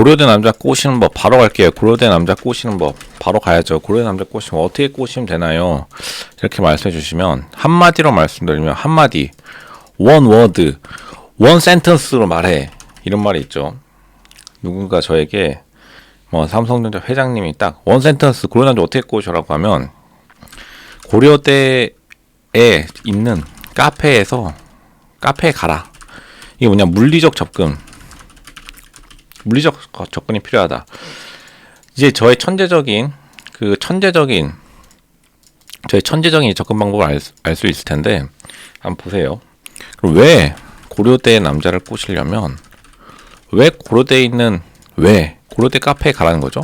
고려대 남자 꼬시는 법 바로 갈게요. 고려대 남자 꼬시는 법 바로 가야죠. 고려대 남자 꼬시면 어떻게 꼬시면 되나요? 이렇게 말씀해 주시면 한마디로 말씀드리면 한마디 원 워드 원 센텐스로 말해 이런 말이 있죠. 누군가 저에게 뭐 삼성전자 회장님이 딱 원 센텐스 고려 남자 어떻게 꼬셔라고 하면 고려대에 있는 카페에서 카페에 가라. 이게 뭐냐 물리적 접근 물리적 접근이 필요하다. 이제 저의 천재적인 그 천재적인 저의 천재적인 접근 방법을 알수 있을 텐데 한번 보세요. 그럼 왜 고려대 남자를 꼬시려면 왜 고려대에 있는 왜 고려대 카페에 가라는 거죠?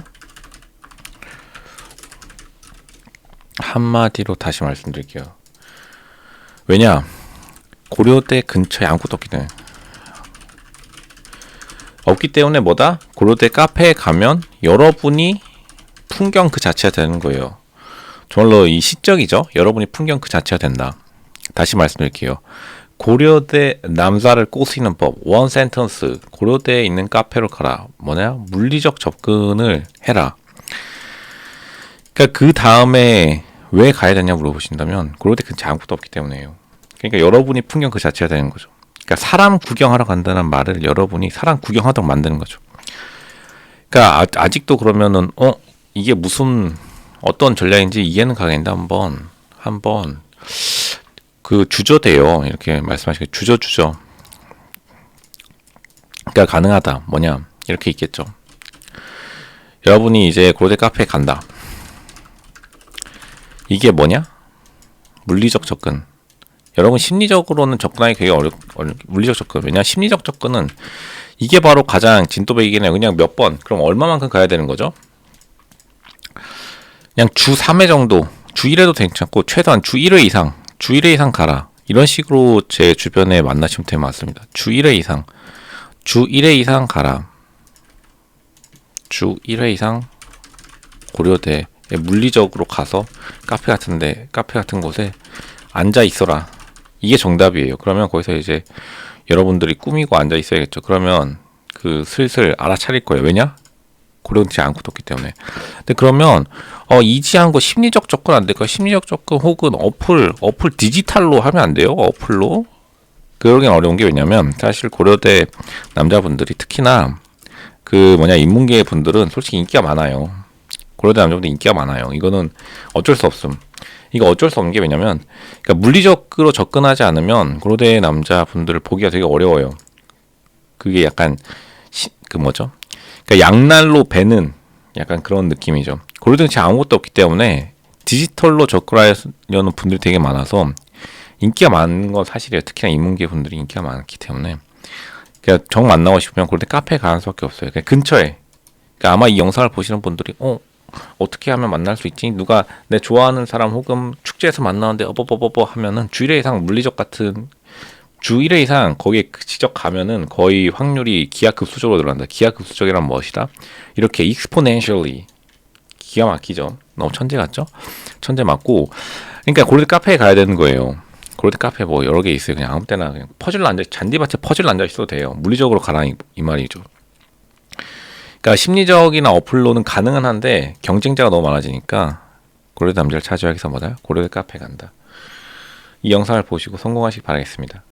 한마디로 다시 말씀드릴게요. 왜냐 고려대 근처에 아무것도 없기 때문에 없기 때문에 뭐다? 고려대 카페에 가면 여러분이 풍경 그 자체가 되는 거예요. 정말로 이 시적이죠. 여러분이 풍경 그 자체가 된다. 다시 말씀드릴게요. 고려대 남자를 꼬시는 법, 원 센턴스, 고려대에 있는 카페로 가라. 뭐냐? 물리적 접근을 해라. 그러니까 그 다음에 왜 가야 되냐 물어보신다면 고려대 근처에 아무것도 없기 때문에요. 그러니까 여러분이 풍경 그 자체가 되는 거죠. 그러니까 사람 구경하러 간다는 말을 여러분이 사람 구경하도록 만드는 거죠. 그러니까 아, 아직도 그러면은 어 이게 무슨 어떤 전략인지 이해는 가겠는데 한번 한번 그 주저돼요 이렇게 말씀하시고 주저 주저 그러니까 가능하다 뭐냐 이렇게 있겠죠. 여러분이 이제 고대 카페에 간다. 이게 뭐냐? 물리적 접근. 여러분 심리적으로는 접근하기 되게 어렵, 어렵 물리적 접근. 왜냐 심리적 접근은 이게 바로 가장 진또배기는 그냥 몇 번, 그럼 얼마만큼 가야 되는 거죠? 그냥 주 3회 정도, 주 1회도 괜찮고 최소한 주 1회 이상, 주 1회 이상 가라. 이런 식으로 제 주변에 만나시면 되게 많습니다. 주 1회 이상, 주 1회 이상 가라. 주 1회 이상 고려대 물리적으로 가서 카페 같은데 카페 같은 곳에 앉아 있어라. 이게 정답이에요. 그러면 거기서 이제 여러분들이 꾸미고 앉아 있어야겠죠. 그러면 그 슬슬 알아차릴 거예요. 왜냐? 고려지 않고도 없기 때문에. 근데 그러면 어 이지한 거 심리적 접근 안 될까? 심리적 접근 혹은 어플 어플 디지털로 하면 안 돼요? 어플로? 그러긴 어려운 게 왜냐면 사실 고려대 남자분들이 특히나 그 뭐냐 인문계 분들은 솔직히 인기가 많아요. 고려대 남자분들 인기가 많아요. 이거는 어쩔 수 없음. 이거 어쩔 수 없는 게 왜냐면 그러니까 물리적으로 접근하지 않으면 고려대 남자분들을 보기가 되게 어려워요. 그게 약간 시, 그 뭐죠? 그러니까 양날로 배는 약간 그런 느낌이죠. 고려대 지 아무것도 없기 때문에 디지털로 접근하려는 분들이 되게 많아서 인기가 많은 건 사실이에요. 특히나 인문계 분들이 인기가 많기 때문에 그러니까 정 만나고 싶으면 고려대 카페 가는 수밖에 없어요. 그냥 근처에. 그러니까 아마 이 영상을 보시는 분들이 어 어떻게 하면 만날 수 있지? 누가 내 좋아하는 사람 혹은 축제에서 만나는데 어버버버버 하면은 주 1회 이상 물리적 같은 주 1회 이상 거기에 직접 가면은 거의 확률이 기하급수적으로 늘어난다. 기하급수적이란 무엇이다? 이렇게 exponentially 기가 막히죠. 너무 천재 같죠? 천재 맞고 그러니까 고려대 카페에 가야 되는 거예요. 고려대 카페 뭐 여러 개 있어요. 그냥 아무 때나 그냥 퍼즐 앉아 잔디밭에 퍼즐 앉아 있어도 돼요. 물리적으로 가라 이, 이 말이죠. 그러니까 심리적이나 어플로는 가능은 한데 경쟁자가 너무 많아지니까 고려대 남자를 찾아야 해서 뭐다? 고려대 카페 간다. 이 영상을 보시고 성공하시기 바라겠습니다.